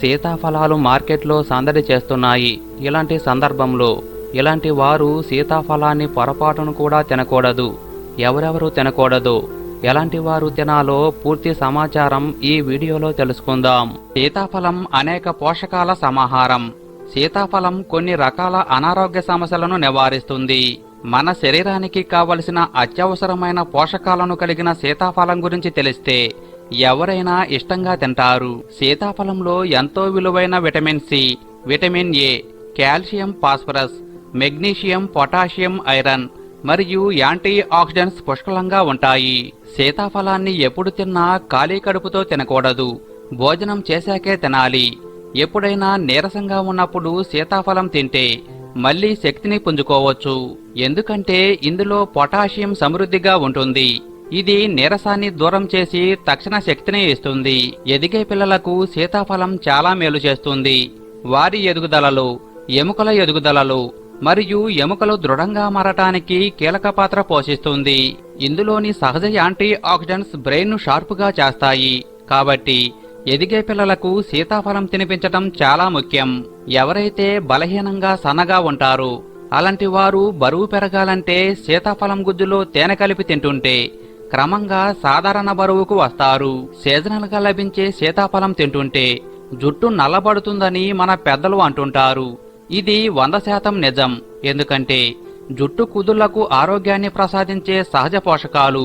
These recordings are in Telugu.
సీతాఫలాలు మార్కెట్లో సందడి చేస్తున్నాయి. ఇలాంటి సందర్భంలో ఇలాంటి వారు సీతాఫలాన్ని పొరపాటును కూడా తినకూడదు. ఎవరెవరు తినకూడదు? ఎలాంటి వారు తినాలో పూర్తి సమాచారం ఈ వీడియోలో తెలుసుకుందాం. సీతాఫలం అనేక పోషకాల సమాహారం. సీతాఫలం కొన్ని రకాల అనారోగ్య సమస్యలను నివారిస్తుంది. మన శరీరానికి కావలసిన అత్యవసరమైన పోషకాలను కలిగిన సీతాఫలం గురించి తెలిస్తే ఎవరైనా ఇష్టంగా తింటారు. సీతాఫలంలో ఎంతో విలువైన vitamin C vitamin A calcium phosphorus magnesium potassium iron మరియు యాంటీ ఆక్సిడెంట్స్ పుష్కలంగా ఉంటాయి. సీతాఫలాన్ని ఎప్పుడు తిన్నా ఖాళీ కడుపుతో తినకూడదు. భోజనం చేశాకే తినాలి. ఎప్పుడైనా నీరసంగా ఉన్నప్పుడు సీతాఫలం తింటే మళ్ళీ శక్తిని పుంజుకోవచ్చు. ఎందుకంటే ఇందులో పొటాషియం సమృద్ధిగా ఉంటుంది. ఇది నీరసాన్ని దూరం చేసి తక్షణ శక్తిని ఇస్తుంది. ఎదిగే పిల్లలకు సీతాఫలం చాలా మేలు చేస్తుంది. వారి ఎదుగుదలలు ఎముకల ఎదుగుదలలు మరియు ఎముకలు దృఢంగా మారటానికి కీలక పాత్ర పోషిస్తుంది. ఇందులోని సహజ యాంటీ ఆక్సిడెంట్స్ బ్రెయిన్ను షార్పుగా చేస్తాయి. కాబట్టి ఎదిగే పిల్లలకు సీతాఫలం తినిపించటం చాలా ముఖ్యం. ఎవరైతే బలహీనంగా సన్నగా ఉంటారో అలాంటి వారు బరువు పెరగాలంటే సీతాఫలం గుజ్జులో తేనె కలిపి తింటుంటే క్రమంగా సాధారణ బరువుకు వస్తారు. సీజనల్గా లభించే సీతాఫలం తింటుంటే జుట్టు నల్లబడుతుందని మన పెద్దలు అంటుంటారు. ఇది వంద శాతం నిజం. ఎందుకంటే జుట్టు కుదుళ్ళకు ఆరోగ్యాన్ని ప్రసాదించే సహజ పోషకాలు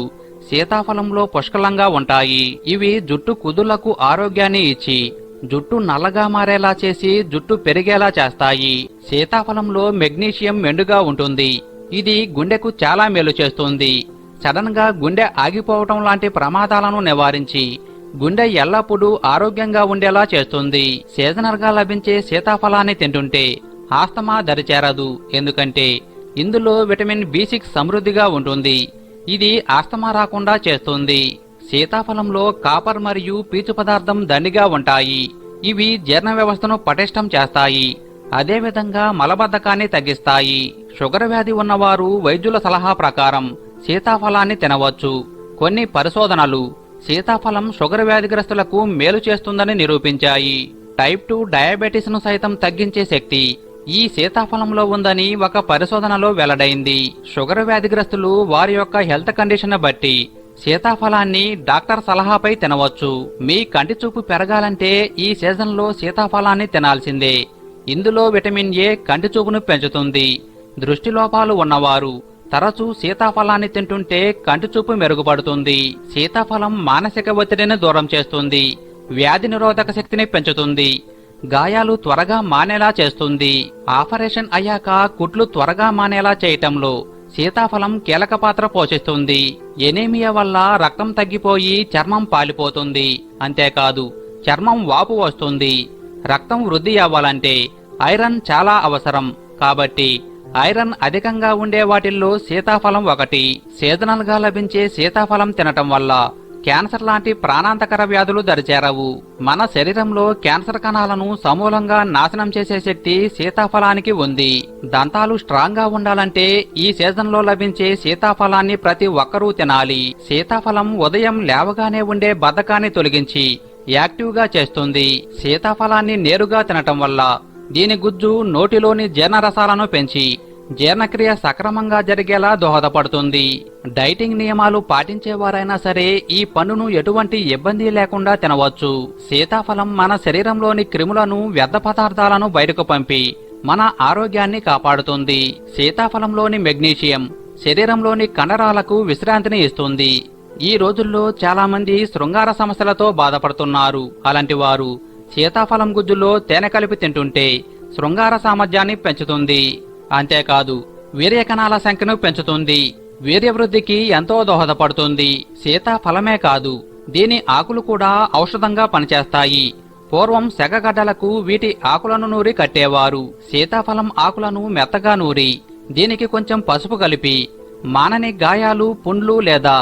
సీతాఫలంలో పుష్కలంగా ఉంటాయి. ఇవి జుట్టు కుదుళ్ళకు ఆరోగ్యాన్ని ఇచ్చి జుట్టు నల్లగా మారేలా చేసి జుట్టు పెరిగేలా చేస్తాయి. సీతాఫలంలో మెగ్నీషియం మెండుగా ఉంటుంది. ఇది గుండెకు చాలా మేలు చేస్తుంది. సడన్గా గుండె ఆగిపోవటం లాంటి ప్రమాదాలను నివారించి గుండె ఎల్లప్పుడూ ఆరోగ్యంగా ఉండేలా చేస్తుంది. సీజనల్గా లభించే సీతాఫలాన్ని తింటుంటే ఆస్తమా దరిచేరదు. ఎందుకంటే ఇందులో విటమిన్ బి సిక్స్ సమృద్ధిగా ఉంటుంది. ఇది ఆస్తమా రాకుండా చేస్తుంది. సీతాఫలంలో కాపర్ మరియు పీచు పదార్థం దండిగా ఉంటాయి. ఇవి జీర్ణ వ్యవస్థను పటిష్టం చేస్తాయి. అదేవిధంగా మలబద్ధకాన్ని తగ్గిస్తాయి. షుగర్ వ్యాధి ఉన్నవారు వైద్యుల సలహా ప్రకారం సీతాఫలాన్ని తినవచ్చు. కొన్ని పరిశోధనలు సీతాఫలం షుగర్ వ్యాధిగ్రస్తులకు మేలు చేస్తుందని నిరూపించాయి. టైప్ టూ డయాబెటీస్ను సైతం తగ్గించే శక్తి ఈ సీతాఫలంలో ఉందని ఒక పరిశోధనలో వెల్లడైంది. షుగర్ వ్యాధిగ్రస్తులు వారి యొక్క హెల్త్ కండిషన్ బట్టి సీతాఫలాన్ని డాక్టర్ సలహాపై తినవచ్చు. మీ కంటి చూపు పెరగాలంటే ఈ సీజన్లో సీతాఫలాన్ని తినాల్సిందే. ఇందులో విటమిన్ ఏ కంటి చూపును పెంచుతుంది దృష్టిలోపాలు ఉన్నవారు తరచూ సీతాఫలాన్ని తింటుంటే కంటి చూపు మెరుగుపడుతుంది. సీతాఫలం మానసిక ఒత్తిడిని దూరం చేస్తుంది. వ్యాధి నిరోధక శక్తిని పెంచుతుంది. గాయాలు త్వరగా మానేలా చేస్తుంది. ఆపరేషన్ అయ్యాక కుట్లు త్వరగా మానేలా చేయటంలో సీతాఫలం కీలక పాత్ర పోషిస్తుంది. ఎనేమియా వల్ల రక్తం తగ్గిపోయి చర్మం పాలిపోతుంది. అంతేకాదు చర్మం వాపు వస్తుంది. రక్తం వృద్ధి అవ్వాలంటే ఐరన్ చాలా అవసరం. కాబట్టి ఐరన్ అధికంగా ఉండే వాటిల్లో సీతాఫలం ఒకటి. సీజనల్గా లభించే సీతాఫలం తినటం వల్ల క్యాన్సర్ లాంటి ప్రాణాంతకర వ్యాధులు దరిచేరవు. మన శరీరంలో క్యాన్సర్ కణాలను సమూలంగా నాశనం చేసే శక్తి సీతాఫలానికి ఉంది. దంతాలు స్ట్రాంగ్గా ఉండాలంటే ఈ సీజన్లో లభించే సీతాఫలాన్ని ప్రతి ఒక్కరూ తినాలి. సీతాఫలం ఉదయం లేవగానే ఉండే బద్ధకాన్ని తొలగించి యాక్టివ్గా చేస్తుంది. సీతాఫలాన్ని నేరుగా తినటం వల్ల దీని గుజ్జు నోటిలోని జీర్ణరసాలను పెంచి జీర్ణక్రియ సక్రమంగా జరిగేలా దోహదపడుతుంది. డైటింగ్ నియమాలు పాటించేవారైనా సరే ఈ పండును ఎటువంటి ఇబ్బంది లేకుండా తినవచ్చు. సీతాఫలం మన శరీరంలోని క్రిములను వ్యర్థ పదార్థాలను బయటకు పంపి మన ఆరోగ్యాన్ని కాపాడుతుంది. సీతాఫలంలోని మెగ్నీషియం శరీరంలోని కండరాలకు విశ్రాంతిని ఇస్తుంది. ఈ రోజుల్లో చాలామంది శృంగార సమస్యలతో బాధపడుతున్నారు. అలాంటి వారు సీతాఫలం గుజ్జులో తేనె కలిపి తింటుంటే శృంగార సామర్థ్యాన్ని పెంచుతుంది. అంతేకాదు వీర్యకణాల సంఖ్యను పెంచుతుంది. వీర్యవృద్ధికి ఎంతో దోహదపడుతుంది. సీతాఫలమే కాదు దీని ఆకులు కూడా ఔషధంగా పనిచేస్తాయి. పూర్వం సెగగడ్డలకు వీటి ఆకులను నూరి కట్టేవారు. సీతాఫలం ఆకులను మెత్తగా నూరి దీనికి కొంచెం పసుపు కలిపి మానని గాయాలు పుండ్లు లేదా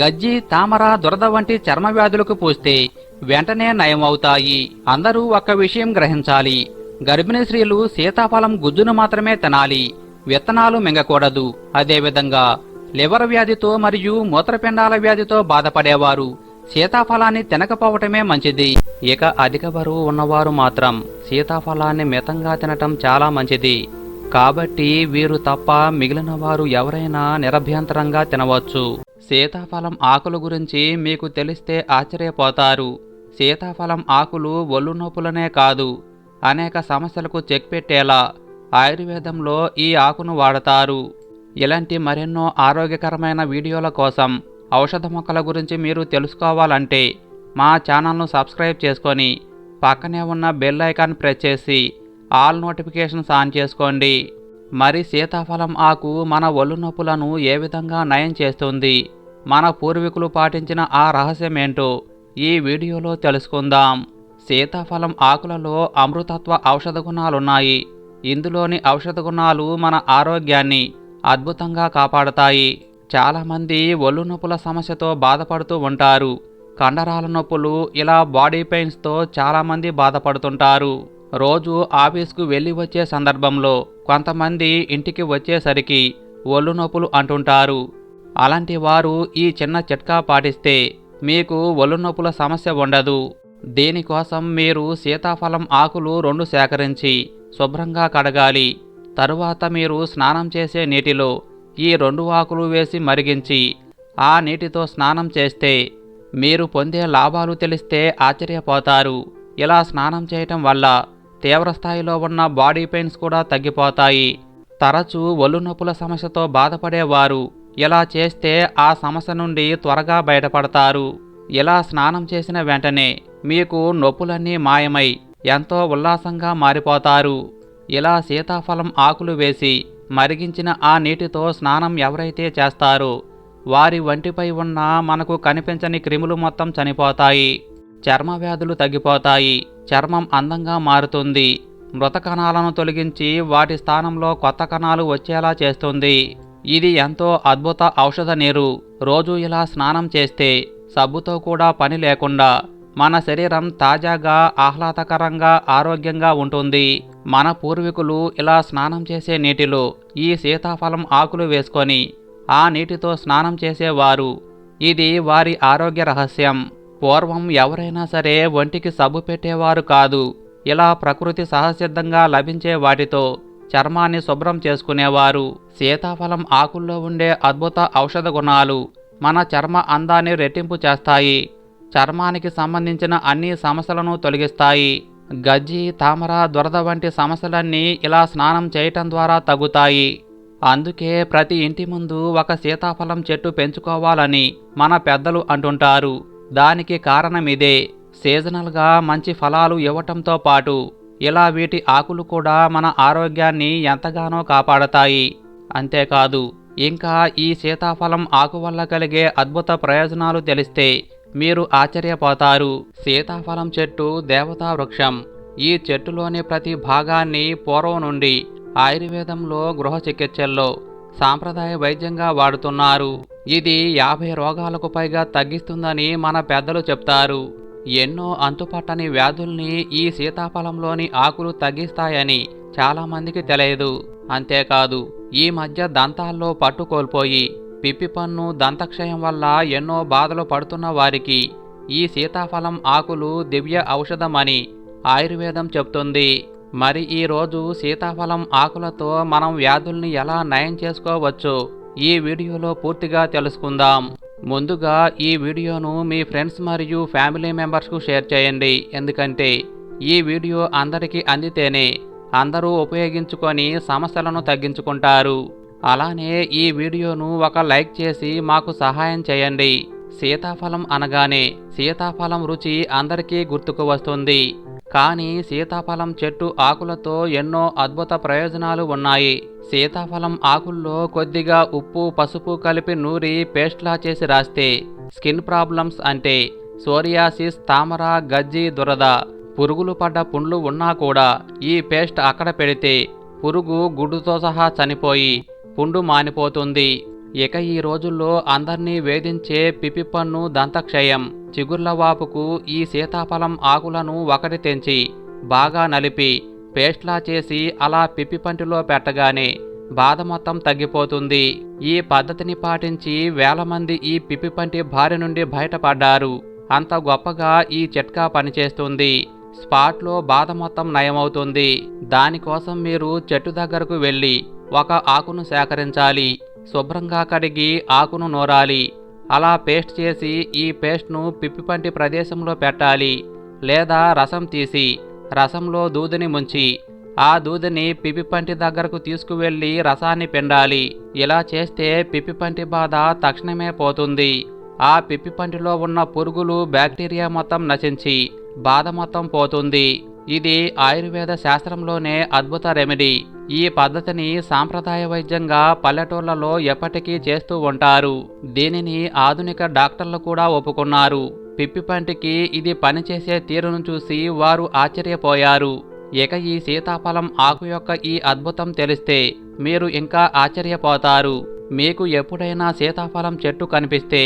గజ్జి తామర దురద వంటి చర్మ వ్యాధులకు పూస్తే వెంటనే నయమవుతాయి. అందరూ ఒక్క విషయం గ్రహించాలి. గర్భిణీ స్త్రీలు సీతాఫలం గుజ్జును మాత్రమే తినాలి. విత్తనాలు మింగకూడదు. అదేవిధంగా లివర్ వ్యాధితో మరియు మూత్రపిండాల వ్యాధితో బాధపడేవారు సీతాఫలాన్ని తినకపోవటమే మంచిది. ఇక అధిక బరువు ఉన్నవారు మాత్రం సీతాఫలాన్ని మితంగా తినటం చాలా మంచిది. కాబట్టి వీరు తప్ప మిగిలిన వారు ఎవరైనా నిరభ్యంతరంగా తినవచ్చు. సీతాఫలం ఆకుల గురించి మీకు తెలిస్తే ఆశ్చర్యపోతారు. సీతాఫలం ఆకులు ఒళ్ళు నొప్పులనే కాదు. అనేక సమస్యలకు చెక్ పెట్టేలా ఆయుర్వేదంలో ఈ ఆకును వాడతారు. ఇలాంటి మరెన్నో ఆరోగ్యకరమైన వీడియోల కోసం ఔషధ మొక్కల గురించి మీరు తెలుసుకోవాలంటే మా ఛానల్ను సబ్స్క్రైబ్ చేసుకొని పక్కనే ఉన్న బెల్ ఐకాన్ ప్రెస్ చేసి ఆల్ నోటిఫికేషన్స్ ఆన్ చేసుకోండి. మరి సీతాఫలం ఆకు మన ఒళ్ళు నొప్పులను ఏ విధంగా నయం చేస్తుంది? మన పూర్వీకులు పాటించిన ఆ రహస్యం ఏంటో ఈ వీడియోలో తెలుసుకుందాం. సీతాఫలం ఆకులలో అమృతత్వ ఔషధ గుణాలున్నాయి. ఇందులోని ఔషధ గుణాలు మన ఆరోగ్యాన్ని అద్భుతంగా కాపాడతాయి. చాలామంది ఒళ్ళు నొప్పుల సమస్యతో బాధపడుతూ ఉంటారు. కండరాల నొప్పులు ఇలా బాడీ పెయిన్స్తో చాలామంది బాధపడుతుంటారు. రోజు ఆఫీస్కు వెళ్ళి వచ్చే సందర్భంలో కొంతమంది ఇంటికి వచ్చేసరికి ఒళ్ళు నొప్పులు అంటుంటారు. అలాంటి వారు ఈ చిన్న చిట్కా పాటిస్తే మీకు ఒళ్ళు నొప్పుల సమస్య ఉండదు. దీనికోసం మీరు సీతాఫలం ఆకులు రెండు సేకరించి శుభ్రంగా కడగాలి. తరువాత మీరు స్నానం చేసే నీటిలో ఈ రెండు ఆకులు వేసి మరిగించి ఆ నీటితో స్నానం చేస్తే మీరు పొందే లాభాలు తెలిస్తే ఆశ్చర్యపోతారు. ఇలా స్నానం చేయటం వల్ల తీవ్రస్థాయిలో ఉన్న బాడీ పెయిన్స్ కూడా తగ్గిపోతాయి. తరచూ ఒళ్ళు నొప్పుల సమస్యతో బాధపడేవారు. ఇలా చేస్తే ఆ సమస్య నుండి త్వరగా బయటపడతారు? ఇలా స్నానం చేసిన వెంటనే మీకు నొప్పులన్నీ మాయమై ఎంతో ఉల్లాసంగా మారిపోతారు. ఇలా సీతాఫలం ఆకులు వేసి మరిగించిన ఆ నీటితో స్నానం ఎవరైతే చేస్తారో వారి వంటిపై ఉన్న మనకు కనిపించని క్రిములు మొత్తం చనిపోతాయి. చర్మ వ్యాధులు తగ్గిపోతాయి. చర్మం అందంగా మారుతుంది. మృత కణాలను తొలగించి వాటి స్థానంలో కొత్త కణాలు వచ్చేలా చేస్తుంది. ఇది ఎంతో అద్భుత ఔషధ నీరు. రోజు ఇలా స్నానం చేస్తే సబ్బుతో కూడా పని లేకుండా మన శరీరం తాజాగా ఆహ్లాదకరంగా ఆరోగ్యంగా ఉంటుంది. మన పూర్వీకులు ఇలా స్నానం చేసే నీటిలో ఈ సీతాఫలం ఆకులు వేసుకొని ఆ నీటితో స్నానం చేసేవారు. ఇది వారి ఆరోగ్య రహస్యం. పూర్వం ఎవరైనా సరే ఒంటికి సబ్బు పెట్టేవారు కాదు. ఇలా ప్రకృతి సహసిద్ధంగా లభించే వాటితో చర్మాన్ని శుభ్రం చేసుకునేవారు. సీతాఫలం ఆకుల్లో ఉండే అద్భుత ఔషధ గుణాలు మన చర్మ అందాన్ని రెట్టింపు చేస్తాయి. చర్మానికి సంబంధించిన అన్ని సమస్యలను తొలగిస్తాయి. గజ్జి తామర దురద వంటి సమస్యలన్నీ ఇలా స్నానం చేయటం ద్వారా తగ్గుతాయి. అందుకే ప్రతి ఇంటి ముందు ఒక సీతాఫలం చెట్టు పెంచుకోవాలని మన పెద్దలు అంటుంటారు. దానికి కారణం ఇదే. సీజనల్గా మంచి ఫలాలు ఇవ్వటంతో పాటు ఇలా వీటి ఆకులు కూడా మన ఆరోగ్యాన్ని ఎంతగానో కాపాడతాయి. అంతేకాదు ఇంకా ఈ సీతాఫలం ఆకు వల్ల కలిగే అద్భుత ప్రయోజనాలు తెలిస్తే మీరు ఆశ్చర్యపోతారు. సీతాఫలం చెట్టు దేవతా వృక్షం. ఈ చెట్టులోని ప్రతి భాగాన్ని పూర్వం నుండి ఆయుర్వేదంలో గృహ చికిత్సల్లో సాంప్రదాయ వైద్యంగా వాడుతున్నారు. ఇది యాభై రోగాలకు పైగా తగ్గిస్తుందని మన పెద్దలు చెప్తారు. ఎన్నో అంతుపట్టని వ్యాధుల్ని ఈ సీతాఫలంలోని ఆకులు తగ్గిస్తాయని చాలామందికి తెలియదు. అంతేకాదు ఈ మధ్య దంతాల్లో పట్టు కోల్పోయి పిప్పి పన్ను దంతక్షయం వల్ల ఎన్నో బాధలు పడుతున్న వారికి ఈ సీతాఫలం ఆకులు దివ్య ఔషధమని ఆయుర్వేదం చెప్తుంది. మరి ఈ రోజు సీతాఫలం ఆకులతో మనం వ్యాధుల్ని ఎలా నయం చేసుకోవచ్చో? ఈ వీడియోలో పూర్తిగా తెలుసుకుందాం. ముందుగా ఈ వీడియోను మీ ఫ్రెండ్స్ మరియు ఫ్యామిలీ మెంబర్స్కు షేర్ చేయండి. ఎందుకంటే ఈ వీడియో అందరికీ అందితేనే అందరూ ఉపయోగించుకొని సమస్యలను తగ్గించుకుంటారు. అలానే ఈ వీడియోను ఒక లైక్ చేసి మాకు సహాయం చేయండి. సీతాఫలం అనగానే సీతాఫలం రుచి అందరికీ గుర్తుకు వస్తుంది. కానీ సీతాఫలం చెట్టు ఆకులతో ఎన్నో అద్భుత ప్రయోజనాలు ఉన్నాయి. సీతాఫలం ఆకుల్లో కొద్దిగా ఉప్పు పసుపు కలిపి నూరి పేస్ట్లా చేసి రాస్తే స్కిన్ ప్రాబ్లమ్స్ అంటే సోరియాసిస్ తామర గజ్జి దురద పురుగులు పడ్డ పుండ్లు ఉన్నా కూడా ఈ పేస్ట్ అక్కడ పెడితే పురుగు గుడ్డుతో సహా చనిపోయి పుండు మానిపోతుంది. ఇక ఈ రోజుల్లో అందర్నీ వేధించే పిపిపన్ను దంతక్షయం. చిగుర్లవాపుకు ఈ సీతాఫలం ఆకులను ఒకటి తెంచి బాగా నలిపి పేస్ట్లా చేసి అలా పిప్పిపంటిలో పెట్టగానే బాధ మొత్తం తగ్గిపోతుంది. ఈ పద్ధతిని పాటించి వేల మంది ఈ పిప్పిపంటి భార్య బారి నుండి బయటపడ్డారు. అంత గొప్పగా ఈ చిట్కా పనిచేస్తుంది. స్పాట్లో బాధ మొత్తం నయమవుతుంది. దానికోసం మీరు చెట్టు దగ్గరకు వెళ్ళి ఒక ఆకును సేకరించాలి. శుభ్రంగా కడిగి ఆకును నూరాలి. అలా పేస్ట్ చేసి ఈ పేస్ట్ను పిప్పిపంటి ప్రదేశంలో పెట్టాలి. లేదా రసం తీసి రసంలో దూదిని ముంచి ఆ దూదిని పిప్పిపంటి దగ్గరకు తీసుకువెళ్ళి రసాన్ని పిండాలి. ఇలా చేస్తే పిప్పిపంటి బాధ తక్షణమే పోతుంది. ఆ పిప్పిపంటిలో ఉన్న పురుగులు బ్యాక్టీరియా మొత్తం నశించి బాధ మొత్తం పోతుంది. ఇది ఆయుర్వేద శాస్త్రంలోనే అద్భుత రెమెడీ. ఈ పద్ధతిని సాంప్రదాయ వైద్యంగా పల్లెటూళ్ళలో ఎప్పటికీ చేస్తూ ఉంటారు. దీనిని ఆధునిక డాక్టర్లు కూడా ఒప్పుకున్నారు. పిప్పిపంటికి ఇది పనిచేసే తీరును చూసి వారు ఆశ్చర్యపోయారు. ఇక ఈ సీతాఫలం ఆకు యొక్క ఈ అద్భుతం తెలిస్తే మీరు ఇంకా ఆశ్చర్యపోతారు. మీకు ఎప్పుడైనా సీతాఫలం చెట్టు కనిపిస్తే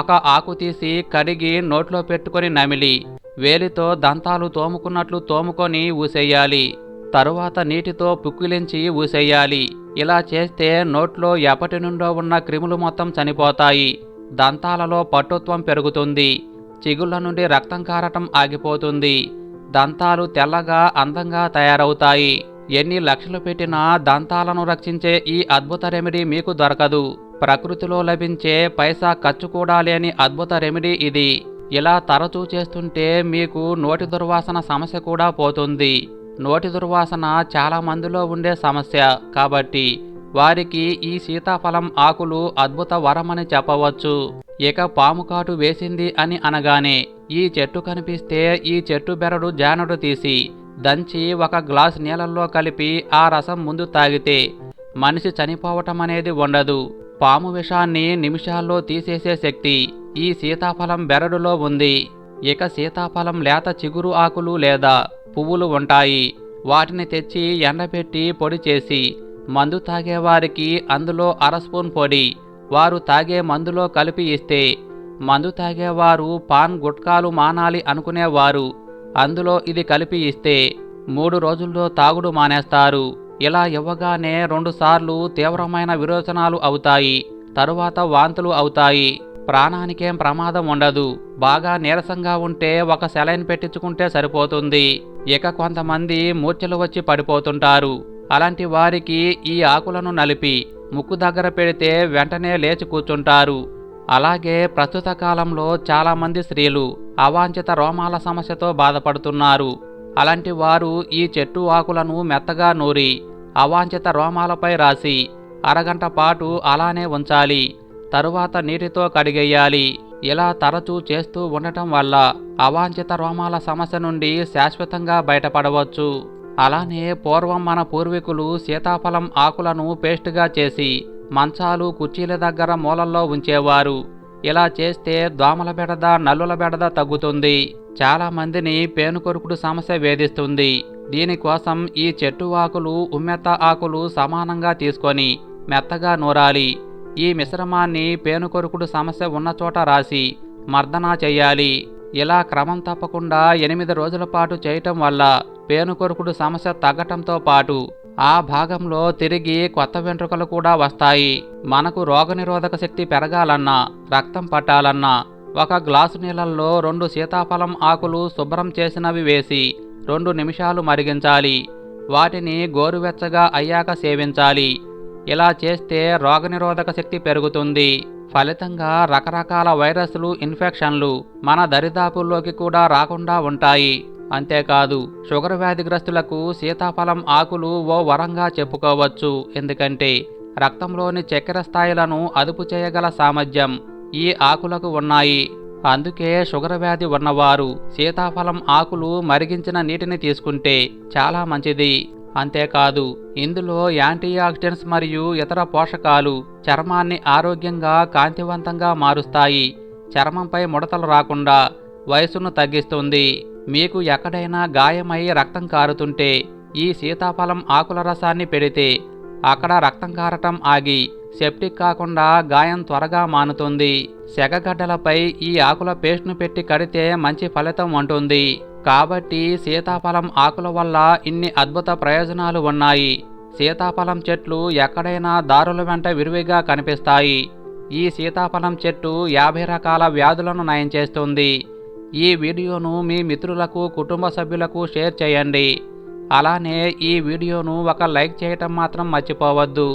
ఒక ఆకు తీసి కడిగి నోట్లో పెట్టుకొని నమిలి వేలితో దంతాలు తోముకున్నట్లు తోముకొని ఊసేయాలి. తరువాత నీటితో పుక్కిలించి ఊసేయాలి. ఇలా చేస్తే నోట్లో ఎప్పటి నుండో ఉన్న క్రిములు మొత్తం చనిపోతాయి. దంతాలలో పట్టుత్వం పెరుగుతుంది. చిగుళ్ళ నుండి రక్తం కారటం ఆగిపోతుంది. దంతాలు తెల్లగా అందంగా తయారవుతాయి. ఎన్ని లక్షలు పెట్టినా దంతాలను రక్షించే ఈ అద్భుత రెమెడీ మీకు దొరకదు. ప్రకృతిలో లభించే పైసా ఖర్చు కూడా లేని అద్భుత రెమెడీ ఇది. ఇలా తరచూ చేస్తుంటే మీకు నోటి దుర్వాసన సమస్య కూడా పోతుంది. నోటి దుర్వాసన చాలా మందిలో ఉండే సమస్య. కాబట్టి వారికి ఈ సీతాఫలం ఆకులు అద్భుత వరమని చెప్పవచ్చు. ఇక పాము కాటు వేసింది అని అనగానే ఈ చెట్టు కనిపిస్తే ఈ చెట్టు బెరడు జానడు తీసి దంచి ఒక గ్లాస్ నీళ్ళల్లో కలిపి ఆ రసం ముందు తాగితే మనిషి చనిపోవటం అనేది ఉండదు. పాము విషాన్ని నిమిషాల్లో తీసేసే శక్తి ఈ సీతాఫలం బెరడులో ఉంది. ఇక సీతాఫలం లేత చిగురు ఆకులు లేదా పువ్వులు ఉంటాయి. వాటిని తెచ్చి ఎండబెట్టి పొడి చేసి మందు తాగేవారికి అందులో అర స్పూన్ పొడి వారు తాగే మందులో కలిపి ఇస్తే మందు తాగేవారు పాన్ గుట్కాలు మానాలి అనుకునేవారు. అందులో ఇది కలిపి ఇస్తే మూడు రోజుల్లో తాగుడు మానేస్తారు. ఇలా ఇవ్వగానే రెండుసార్లు తీవ్రమైన విరోచనాలు అవుతాయి. తరువాత వాంతులు అవుతాయి. ప్రాణానికేం ప్రమాదం ఉండదు. బాగా నీరసంగా ఉంటే ఒక సెలైన్ పెట్టించుకుంటే సరిపోతుంది. ఇక కొంతమంది మూర్ఛలు వచ్చి పడిపోతుంటారు. అలాంటి వారికి ఈ ఆకులను నలిపి ముక్కు దగ్గర పెడితే వెంటనే లేచి కూర్చుంటారు. అలాగే ప్రస్తుత కాలంలో చాలామంది స్త్రీలు అవాంఛిత రోమాల సమస్యతో బాధపడుతున్నారు. అలాంటి వారు ఈ చెట్టు ఆకులను మెత్తగా నూరి అవాంఛిత రోమాలపై రాసి అరగంట పాటు అలానే ఉంచాలి. తరువాత నీటితో కడిగేయాలి. ఇలా తరచూ చేస్తూ ఉండటం వల్ల అవాంఛిత రోమాల సమస్య నుండి శాశ్వతంగా బయటపడవచ్చు. అలానే పూర్వం మన పూర్వీకులు సీతాఫలం ఆకులను పేస్ట్గా చేసి మంచాలు కుర్చీల దగ్గర మూలల్లో ఉంచేవారు. ఇలా చేస్తే దోమల బెడద నల్లుల బెడద తగ్గుతుంది. చాలా మందిని పేనుకొరుకుడు సమస్య వేధిస్తుంది. దీనికోసం ఈ చెట్టు ఆకులు ఉమ్మెత్త ఆకులు సమానంగా తీసుకొని మెత్తగా నూరాలి. ఈ మిశ్రమాన్ని పేనుకొరుకుడు సమస్య ఉన్న చోట రాసి మర్దనా చేయాలి. ఇలా క్రమం తప్పకుండా ఎనిమిది రోజుల పాటు చేయటం వల్ల పేనుకొరుకుడు సమస్య తగ్గటంతో పాటు ఆ భాగంలో తిరిగి కొత్త వెంట్రుకలు కూడా వస్తాయి. మనకు రోగనిరోధక శక్తి పెరగాలన్నా రక్తం పట్టాలన్నా ఒక గ్లాసు నీళ్ళల్లో రెండు సీతాఫలం ఆకులు శుభ్రం చేసినవి వేసి రెండు నిమిషాలు మరిగించాలి. వాటిని గోరువెచ్చగా అయ్యాక సేవించాలి. ఇలా చేస్తే రోగనిరోధక శక్తి పెరుగుతుంది. ఫలితంగా రకరకాల వైరస్లు ఇన్ఫెక్షన్లు మన దరిదాపుల్లోకి కూడా రాకుండా ఉంటాయి. అంతేకాదు షుగర్ వ్యాధిగ్రస్తులకు సీతాఫలం ఆకులు ఓ వరంగా చెప్పుకోవచ్చు. ఎందుకంటే రక్తంలోని చక్కెర స్థాయిలను అదుపు చేయగల సామర్థ్యం ఈ ఆకులకు ఉన్నాయి. అందుకే షుగర్ వ్యాధి ఉన్నవారు సీతాఫలం ఆకులు మరిగించిన నీటిని తీసుకుంటే చాలా మంచిది. అంతేకాదు ఇందులో యాంటీ ఆక్సిడెంట్స్ మరియు ఇతర పోషకాలు చర్మాన్ని ఆరోగ్యంగా కాంతివంతంగా మారుస్తాయి. చర్మంపై ముడతలు రాకుండా వయసును తగ్గిస్తుంది. మీకు ఎక్కడైనా గాయమై రక్తం కారుతుంటే ఈ సీతాఫలం ఆకుల రసాన్ని పెడితే అక్కడ రక్తం కారటం ఆగి సెప్టిక్ కాకుండా గాయం త్వరగా మానుతుంది. సెగగడ్డలపై ఈ ఆకుల పేస్ట్ను పెట్టి కడితే మంచి ఫలితం ఉంటుంది. కాబట్టి సీతాఫలం ఆకుల వల్ల ఇన్ని అద్భుత ప్రయోజనాలు ఉన్నాయి. సీతాఫలం చెట్లు ఎక్కడైనా దారుల వెంట విరివిగా కనిపిస్తాయి. ఈ సీతాఫలం చెట్టు యాభై రకాల వ్యాధులను నయం చేస్తుంది. ఈ వీడియోను మీ మిత్రులకు కుటుంబ సభ్యులకు షేర్ చేయండి. అలానే ఈ వీడియోను ఒక లైక్ చేయటం మాత్రం మర్చిపోవద్దు.